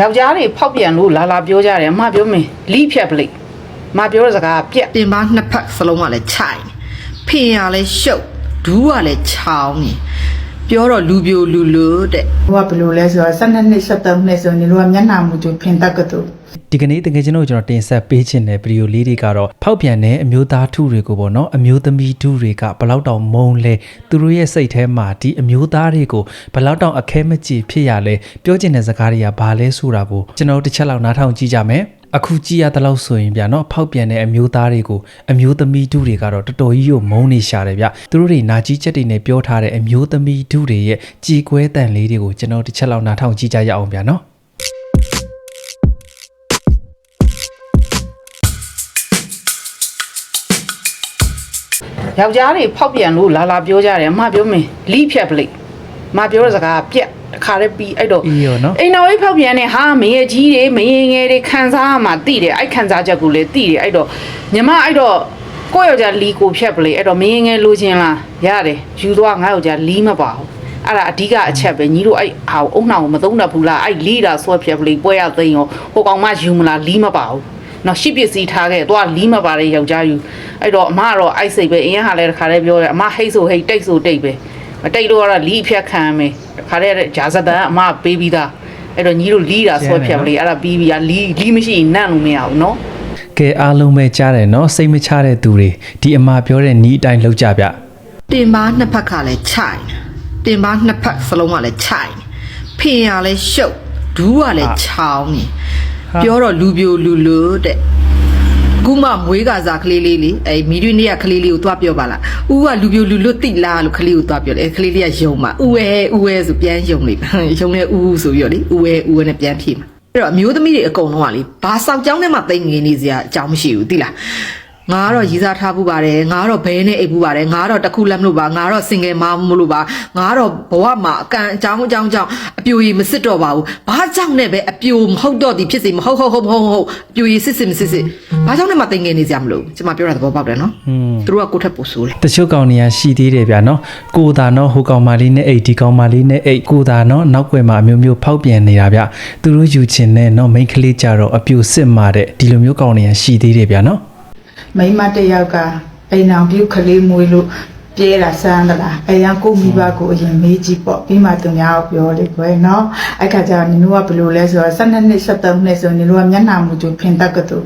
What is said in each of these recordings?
ယောက်ျားတွေဖောက်ပြန်လို့လာလာပြောကြတယ်အမပြောမင်းလီးဖြတ်ပလိအမပြောတဲ့စကားပြက်တင်ပါနှစ်ဖက်စလုံးကလည်းခြိုင်ဖင်ရလည်းရှုပ်ဒူးကလည်းချောင်းနေပြောတော့လူပြိုလူလူတဲ့ဟိုကဘယ်လိုလဲဆိုတော့12နှစ်73နှစ်ဆိုရင်တို့ကမျက်နှာမူကျဖင်တတ်ကတူ ဒီကနေ့တကယ်ကျွန်တော်တို့ကျွန်တော်တင်ဆက်ပေးခြင်းတဲ့ဗီဒီယိုလေးတွေကတော့ဖောက်ပြန်တဲ့အမျိုးသားထုတွေကိုပေါ့နော်အမျိုးသမီးထုတွေကဘယ်လောက်တောင်မုန်းလဲသူတို့ရဲ့စိတ်ထဲမှာဒီအမျိုးသားတွေကိုဘယ်လောက်တောင်အခဲမကြေဖြစ်ရလဲပြောချင်တဲ့စကားတွေကဘာလဲဆိုတာကိုကျွန်တော်တို့တစ်ချက်လောက်နားထောင်ကြည့်ကြမယ်အခုကြည့်ရတဲ့လောက်ဆိုရင်ဗျာနော်ဖောက်ပြန်တဲ့အမျိုးသားတွေကိုအမျိုးသမီးထုတွေကတော့တော်တော်ကြီးကိုမုန်းနေရှာတယ်ဗျသူတို့တွေနာကြီးချက်တွေနဲ့ပြောထားတဲ့အမျိုးသမီးထုတွေရဲ့ကြည်ကွဲတန်လေးတွေကိုကျွန်တော်တစ်ချက်လောက်နားထောင်ကြည့်ကြရအောင်ဗျာနော် ယောက်ျားတွေဖောက်ပြန်လို့လာလာပြောကြတယ်အမပြောမင်းလီးဖြတ်ပလိအမပြောတဲ့စကားပြက်တစ်ခါတည်းပြီးအဲ့တော့ပြီးရောနော်အိမ်တော်ကြီးဖောက်ပြန်နေဟာမရေကြီးတွေမရေငယ်တွေခံစားရမှာတိတယ်အဲ့ခံစားချက်ကိုလည်းတိတယ်အဲ့တော့ညီမအဲ့တော့ကိုယ့်ယောက်ျားလီကိုဖြတ်ပလိအဲ့တော့မရေငယ်လိုချင်လားရတယ်ယူသွားငါယောက်ျားလီမပါဘူးအဲ့ဒါအဓိကအချက်ပဲညီတို့အဲ့ဟာကိုအုံနှောင်ကိုမသုံးတတ်ဘူးလားအဲ့လီတာဆွဲဖြတ်ပလိပွဲရသိမ်းရောဟိုကောင်မယူမလားလီမပါဘူး နော်ရှစ်ပစ္စည်းထားခဲ့သွားလီမပါတဲ့ယောက်ျားယူအဲ့တော့အမကတော့အိုက်စိတ်ပဲအရင်ဟာလည်းတစ်ခါတည်းပြောတယ်အမဟိတ်ဆိုဟိတ်တိတ်ဆိုတိတ်ပဲမတိတ်လို့ကတော့လီအဖြတ်ခံရမယ်တစ်ခါတည်းဂျာဇဒန်အမပေးပြီးသားအဲ့တော့ညီတို့လီတာဆွဲဖြတ်ပလိအဲ့ဒါပြီးပြီးอ่ะလီလီမရှိရင်နန့်လို့မရဘူးနော်ကဲအားလုံးပဲကြားတယ်နော်စိတ်မချတဲ့သူတွေဒီအမှားပြောတဲ့နီးအတိုင်းလောက်ကြဗျတင်ပါနှစ်ဖက်ကလည်းခြိုင်တင်ပါနှစ်ဖက်စလုံးကလည်းခြိုင်ဖင်ရလည်းရှုပ်ဒူးကလည်းချောင်းနေ ပြောတော့လူပြိုလူလူတဲ့ခုမှမွေးကစားကလေးလေးလေအဲမီဒီနေရကလေးလေးကိုသွားပြောပါလားဦးကလူပြိုလူလွတ်တိလားလို့ကလေးကိုသွားပြောတယ်အဲကလေးလေးကယုံမှာဦးဝဲဦးဝဲဆိုပြန်ယုံလိမ့်မယ်ယုံနေဦးဆိုပြီးတော့လေဦးဝဲဦးဝဲနဲ့ပြန်ဖြေမှာအဲ့တော့အမျိုးသမီးတွေအကုန်လုံးကလေဘာစောက်ကြောင်းထဲမှာတိတ်ငင်နေစရာအကြောင်းမရှိဘူးသိလား ငါကတော့ရည်စားထားဖို့ပါတယ်ငါကတော့ဘဲနဲ့အိပ်ဖို့ပါတယ်ငါကတော့တစ်ခုလက်မလို့ပါငါကတော့စင်ငယ်မမလို့ပါငါကတော့ဘဝမှာအကန့်အကြောင်းအကြောင်းကြောင့်အပြိုရည်မစစ်တော့ပါဘူးဘာကြောင့်နဲ့ပဲအပြိုမဟုတ်တော့သည်ဖြစ်စေမဟုတ်ဟုတ်ဟုတ်ဟုတ်ဟုတ်အပြိုရည်စစ်စစ်မစစ်စစ်ဘာကြောင့်နဲ့မှတင်ငယ်နေကြမလို့ကျွန်မပြောတာသဘောပေါက်တယ်နော်သူတို့ကကိုယ့်ထက်ပိုဆိုးတယ်တချို့ကောင်တွေကရှိသေးတယ်ဗျာနော်ကိုသာနော်ဟိုကောင်မလေးနဲ့အိတ်ဒီကောင်မလေးနဲ့အိတ်ကိုသာနော်နောက်ွယ်မှာအမျိုးမျိုးဖောက်ပြန်နေတာဗျသူတို့ယူချင်တဲ့နော်မိန်းကလေးကြတော့အပြူစစ်မာတဲ့ဒီလိုမျိုးကောင်တွေကရှိသေးတယ်ဗျာနော် မိန်းမတစ်ယောက်ကအိမ်အောင်ပြုတ်ကလေးမွေးလို့ပြဲတာစမ်းသလားအဲရန်ကိုမိဘကိုအရင်မေးကြည့်ပေါ့ပြီးမှသူများကိုပြောလေကွယ်နော်အဲ့ခါကျတော့နင်တို့ကဘယ်လိုလဲဆိုတော့12နှစ်73နှစ်ဆိုရင်နင်တို့ကမျက်နှာမူကျဖင်တတ်ကတူ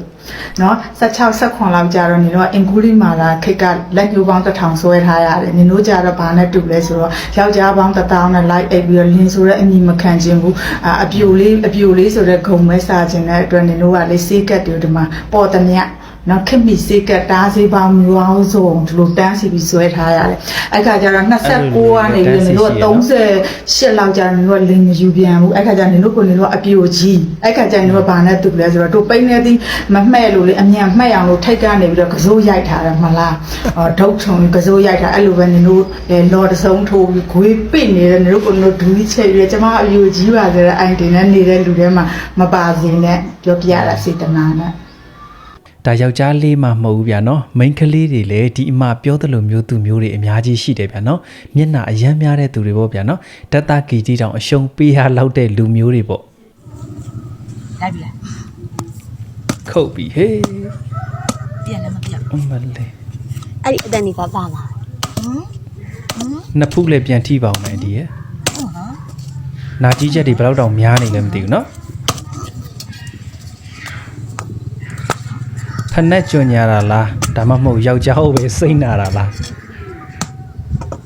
နော်16 18လောက်ကြာတော့နင်တို့ကအင်ကူလီမာလာခိတ်ကလက်ညှိုးပေါင်းတစ်ထောင်ဆွဲထားရတယ်နင်တို့ကြတော့ဘာနဲ့တူလဲဆိုတော့ယောက်ျားပေါင်းတစ်တောင်းနဲ့လိုက်အိပ်ပြီးတော့လင်းဆိုတဲ့အညီမခံခြင်းဘူးအာအပြိုလေးအပြိုလေးဆိုတဲ့ဂုံမဲစားခြင်းတဲ့အတွက်နင်တို့ကလေစေးကတ်တွေဒီမှာပေါ်တမြတ် နော်ခက်မီစေကတားစေးပေါင်းမျိုးအောင်စုံဒီလိုတန်းစီပြီးဆွဲထားရတယ်အဲ့ခါကျတော့29ကနေပြီးနေတော့38လောက်ကြာနေတော့လင်းမယူပြန်ဘူးအဲ့ခါကျနေတို့ကိုနေတော့အပြိုကြီးအဲ့ခါကျနေတော့ဘာနဲ့တူလဲဆိုတော့တို့ပိန်းနေသည်မမှဲ့လို့လေအမြန်မှဲ့အောင်လို့ထိတ်ကနေပြီးတော့ကစိုးရိုက်ထားတယ်မလားအော်ဒုတ်ထုံကစိုးရိုက်ထားအဲ့လိုပဲနေတို့လေလော်တဆုံးထိုးပြီးခွေးပိတ်နေတယ်နေတို့ကိုနေတို့ဒူးချက်ပြီးကျမအပြိုကြီးပါဆိုတဲ့အိုင်တင်နဲ့နေတဲ့လူတွေမှာမပါစေနဲ့ပြောပြရတာစေတနာနဲ့ ဒါယောက်ျားလေးမှမဟုတ်ဘူးဗျာနော်မိန်းကလေးတွေလည်းဒီအမှားပြောသလိုမျိုးသူမျိုးတွေအများကြီးရှိတယ်ဗျာနော်မျက်နှာအယမ်းများတဲ့သူတွေပေါ့ဗျာနော်တတကီကြီးတောင်အရှုံးပေးရလောက်တဲ့လူမျိုးတွေပေါ့လိုက်ပြီလားခုတ်ပြီဟေးပြန်လည်းမပြောက်အမလေးအဲ့ဒီအတန်ကြီးကပါမှာနှစ်ဖူးလည်းပြန်ထိပါအောင်မယ်ဒီရဲ့နာကြီးချက်တွေဘယ်တော့တောင်များနေလဲမသိဘူးနော် ဖနက်ကြွညာတာလားဒါမှမဟုတ်ယောက်ျားဟုတ်ပဲစိတ်နာတာလား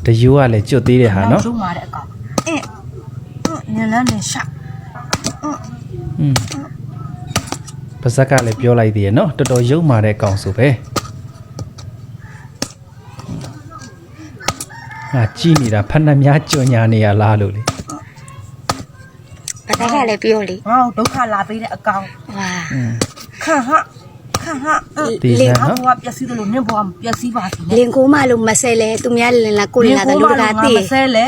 တရိုးကလည်းကြွသေးတယ်ဟာနော်ဆုံးသွားတဲ့အကောင်အင်းနင်လန်းနေရှာอืมပါဇက်ကလည်းပြောလိုက်သေးရဲ့နော်တော်တော်ယုံမာတဲ့အကောင်ဆိုပဲငါကြည်နေတာဖက်နှက်များကြွညာနေရလားလို့လေဘာသာကလည်းပြောလေဟောဒုက္ခလာပေးတဲ့အကောင်ဝါခံဟ ဟာခန့်ဟာဒီစမ်းငါနော်ဘဝပျက်စီးတယ်လို့နင်းဘဝမပျက်စီးပါစေလင်ကိုမလို့မဆဲလဲသူများလင်လာကိုလင်လာတဲ့လူတကာတည်မဆဲလေ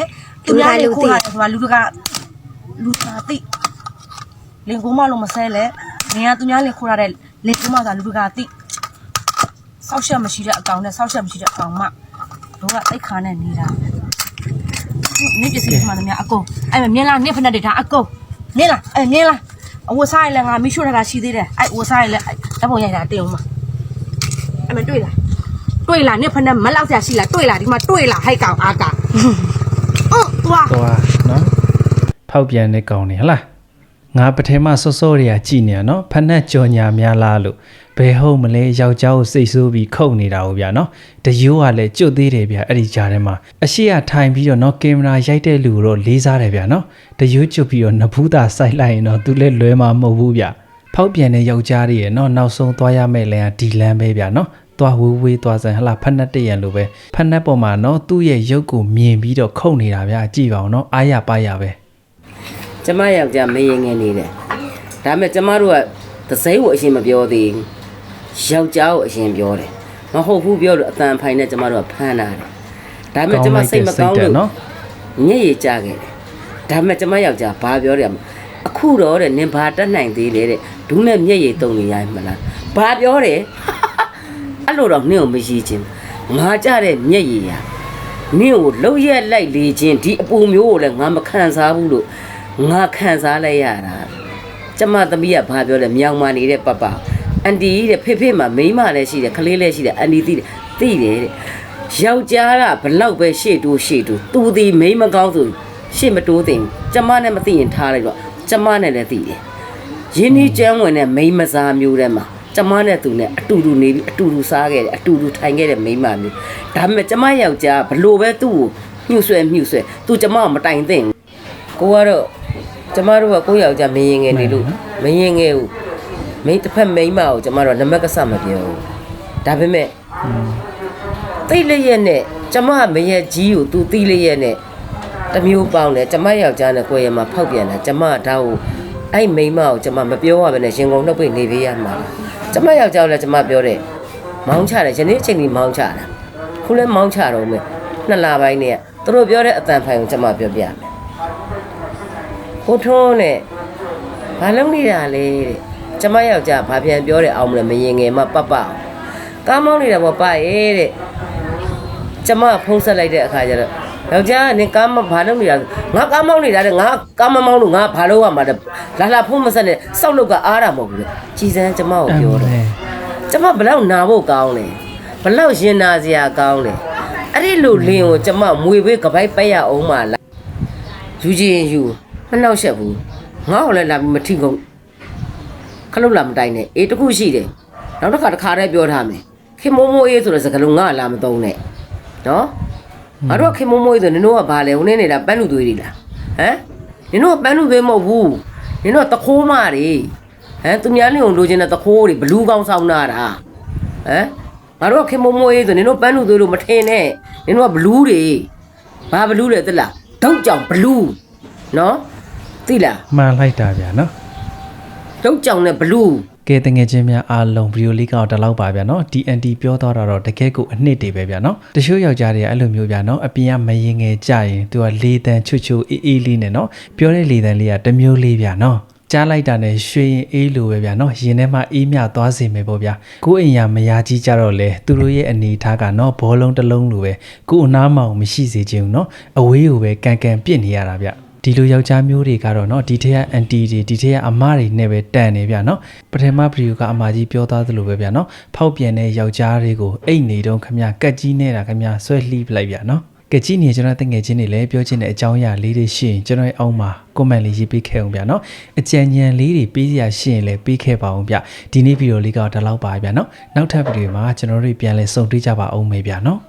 သူများလေးခိုးရတယ်ဆိုတာလူတကာလူတကာတိလင်ကိုမလို့မဆဲလေနင်ကသူများလေးခိုးရတဲ့လင်ကိုမဆိုတာလူတကာတိဆောက်ရှက်မရှိတဲ့အကောင်နဲ့ဆောက်ရှက်မရှိတဲ့အကောင်မတို့ကအိတ်ခါနဲ့နေတာနင်ပစ္စည်းမှန်တယ်များအကုန်အဲ့မြင်လားနင်ဖက်နဲ့တွေဒါအကုန်နင်လားအဲ့နင်လားအဝတ်စားရင်လည်းငါမိရှို့ထားတာရှိသေးတယ်အဲ့အဝတ်စားရင်လည်းအဲ့ ဓာတ်ပုံရိုက်တာတင်အောင်မအဲ့မတွေ့လားတွေ့လားနင့်ဖက်နဲ့မလောက်ဆရာရှိလားတွေ့လားဒီမှာတွေ့လားဟိုက်ကောင်အားကောင်အော်သွားသွားနော်ဖောက်ပြန်တဲ့ကောင်နေဟလားငါပထမစောစောတွေကကြည်နေရနော်ဖက်နဲ့ကြော်ညာများလားလို့ဘယ်ဟုတ်မလဲယောက်ျားကိုစိတ်ဆိုးပြီးခုတ်နေတာဟုတ်ဗျာနော်တရိုးကလည်းကျွတ်သေးတယ်ဗျာအဲ့ဒီကြားထဲမှာအရှိရထိုင်ပြီးတော့နော်ကင်မရာရိုက်တဲ့လူကိုတော့လေးစားတယ်ဗျာနော်တရိုးကျွတ်ပြီးတော့နဖူးသာစိုက်လိုက်ရင်တော့သူလည်းလွဲမှာမဟုတ်ဘူးဗျာ ဖောက်ပြန်တဲ့ယောက်ျားတွေရဲ့နော်နောက်ဆုံးသွားရမယ့်လမ်းကဒီလမ်းပဲဗျာနော်သွားဝေးဝေးသွားစမ်းဟလာဖက်နှက်တည့်ရန်လိုပဲဖက်နှက်ပေါ်မှာနော်သူ့ရဲ့ရုပ်ကိုမြင်ပြီးတော့ခုတ်နေတာဗျာကြည့်ပါအောင်နော်အားရပါရပဲကျမယောက်ျားမရင်ငယ်နေတယ်ဒါပေမဲ့ကျမတို့ကသစိမ့်ကိုအရင်မပြောသေးဘူးယောက်ျားကိုအရင်ပြောတယ်မဟုတ်ဘူးပြောလို့အတန်ဖိုင်နဲ့ကျမတို့ကဖမ်းတာတယ်ဒါပေမဲ့ကျမစိတ်မကောင်းလို့နော်ညစ်ရကြခဲ့တယ်ဒါပေမဲ့ကျမယောက်ျားဘာပြောတယ် အခုတော့တဲ့နင်ဘာတက်နိုင်သေးလဲတဲ့ဒူးနဲ့မျက်ရည်တုံနေရမလားဘာပြောတယ်အဲ့လိုတော့နင့်ကိုမရည်ချင်းငါကြတဲ့မျက်ရည်ရနင့်ကိုလှုပ်ရက်လိုက်လေချင်းဒီအပူမျိုးကိုလည်းငါမခံစားဘူးလို့ငါခံစားလိုက်ရတာကျမသမီးကဘာပြောလဲမြောင်မာနေတဲ့ပပအန်တီတဲ့ဖေဖေမှာမိန်းမလည်းရှိတယ်ကလေးလည်းရှိတယ်အန်တီသိတယ်သိတယ်တဲ့ယောက်ျားကဘလောက်ပဲရှေ့တိုးရှေ့တိုးသူဒီမိန်းမကောင်းဆိုရှေ့မတိုးသိဘူးကျမနဲ့မသိရင်ထားလိုက်တော့ ကျမနဲ့လည်းသိတယ်ရင်းနှီးကျန်းဝင်တဲ့မိန်းမစားမျိုးထဲမှာကျမနဲ့သူနဲ့အတူတူနေပြီးအတူတူစားခဲ့တယ်အတူတူထိုင်ခဲ့တဲ့မိန်းမမျိုးဒါပေမဲ့ကျမယောက်ျားဘလို့ပဲသူ့ကိုညှို့ဆွဲညှို့ဆွဲသူကျမကိုမတိုင်သင့်ဘူးကိုကတော့ကျမတို့ကကိုယ့်ယောက်ျားမရင်ငယ်နေလို့မရင်ငယ်ဘူးမိန်းတစ်ဖက်မိန်းမကိုကျမတို့နမက်ကဆမပြောဘူးဒါပေမဲ့တိတ်လျက်နဲ့ကျမမရက်ကြီးကိုသူတိလျက်နဲ့ တစ်မျိုးပေါင်းတယ်ကျမယောက်ျားနဲ့ကိုယ့်ရဲ့မှာဖောက်ပြန်တယ်ကျမကဒါကိုအဲ့မိန်းမကိုကျွန်မမပြောရဘဲနဲ့ရင်ကုန်နှုတ်ပိတ်နေပေးရမှာကျွန်မယောက်ျားလည်းကျွန်မပြောတယ်မောင်းချတယ်ယနေ့အချိန်ကြီးမောင်းချတာခုလည်းမောင်းချတော့မယ်နှစ်လပိုင်းနဲ့သူတို့ပြောတဲ့အတန်ဖိုင်ကိုကျွန်မပြောပြမယ်ကိုထုံးနဲ့ဘာလုံးနေတာလဲတဲ့ကျွန်မယောက်ျားဘာပြန်ပြောတယ်အောင်မလဲမရင်ငယ်မှပပအောင်ကားမောင်းနေတာပေါ့ပါရဲ့တဲ့ကျွန်မဖုံးဆက်လိုက်တဲ့အခါကျတော့ ယောက်ျားကနင်ကားမဘာလုပ်နေတာလဲငါကားမောင်းနေတာတဲ့ငါကားမမောင်းလို့ငါဘာလုပ်ရမှာလဲလာလာဖုံးမဆက်နဲ့စောက်လုတ်ကအားတာမဟုတ်ဘူးလေကြည်စမ်းကျွန်မကိုပြောတယ်ကျမဘလောက်နာဖို့ကောင်းလဲဘလောက်ရင်နာစရာကောင်းလဲအဲ့ဒီလိုလင်းကိုကျမမွေပေးကပိုက်ပက်ရအောင်မလားယူချင်ယူမနှောက်ရှက်ဘူးငါ့ကိုလည်းလာပြီးမထိကုန်ခလုတ်လာမတိုင်နဲ့အေးတခုရှိတယ်နောက်တစ်ခါတစ်ခါတည်းပြောထားမယ်ခင်မိုးမိုးအေးဆိုတဲ့စကားလုံးငါလာမသုံးနဲ့နော် ငါတို့ကခင်မိုးမိုးအေးဆိုနင်တို့ကဘာလဲဟိုနေ့နေတာပန်းလူသွေးတွေလားဟမ်နင်တို့ကပန်းလူသွေးမဟုတ်ဘူးနင်တို့ကတခိုးမတွေဟမ်သူများလင်းကိုလိုချင်တဲ့တခိုးတွေဘလူးကောင်းဆောင်နာတာဟမ်ငါတို့ကခင်မမွေးဆိုနင်တို့ပန်းလူသွေးလို့မထင်နဲ့နင်တို့ကဘလူးတွေဘာဘလူးလဲသိလားဒုတ်ကြောင်ဘလူးနော်သိလားမှန်လိုက်တာဗျာနော်ဒုတ်ကြောင်နဲ့ဘလူး ကဲတငယ်ချင်းများအားလုံးဗီဒီယိုလေးကတော့ဒီလောက်ပါဗျာနော် DND ပြောသွားတာတော့တကယ်ကိုအနှစ်တွေပဲဗျာနော်တချို့ယောက်ျားတွေကအဲ့လိုမျိုးဗျာနော်အပြင်ကမရင်ငယ်ကြရင်သူကလေတန်ချွတ်ချွတ်အေးအေးလေးနဲ့နော်ပြောတဲ့လေတန်လေးကတစ်မျိုးလေးဗျာနော်ကြားလိုက်တာနဲ့ရွှေရင်အေးလိုပဲဗျာနော်ရင်ထဲမှာအေးမြသွားစေမယ်ပေါ့ဗျာကိုယ်အိမ်ရမယားကြီးကြတော့လေသူတို့ရဲ့အနေထားကနော်ဘောလုံးတစ်လုံးလိုပဲကိုယ်အနားမောင်မရှိစေချင်ဘူးနော်အဝေးကိုပဲကန်ကန်ပြစ်နေရတာဗျ ဒီလိုယောက်ျားမျိုးတွေကတော့เนาะဒီထက်ကအန်တီတွေဒီထက်ကအမတွေနဲ့ပဲတန်နေဗျာเนาะပထမဗီဒီယိုကအမကြီးပြောသားသလိုပဲဗျာเนาะဖောက်ပြန်တဲ့ယောက်ျားတွေကိုအိတ်နေတော့ခမကက်ကြီးနေတာခမဆွဲလှီးပလိုက်ဗျာเนาะကက်ကြီးနေကျွန်တော်တငယ်ချင်းတွေလည်းပြောချင်တဲ့အကြောင်းအရာလေးတွေရှိရင်ကျွန်တော်ရဲ့အောက်မှာ comment လေးရေးပေးခဲ့အောင်ဗျာเนาะအကြံဉာဏ်လေးတွေပေးစရာရှိရင်လည်းပေးခဲ့ပါအောင်ဗျဒီနေ့ဗီဒီယိုလေးကတော့ဒီလောက်ပါဗျာเนาะနောက်ထပ်ဗီဒီယိုမှာကျွန်တော်တို့ပြန်လည်ဆုံတွေ့ကြပါအောင်မယ်ဗျာเนาะ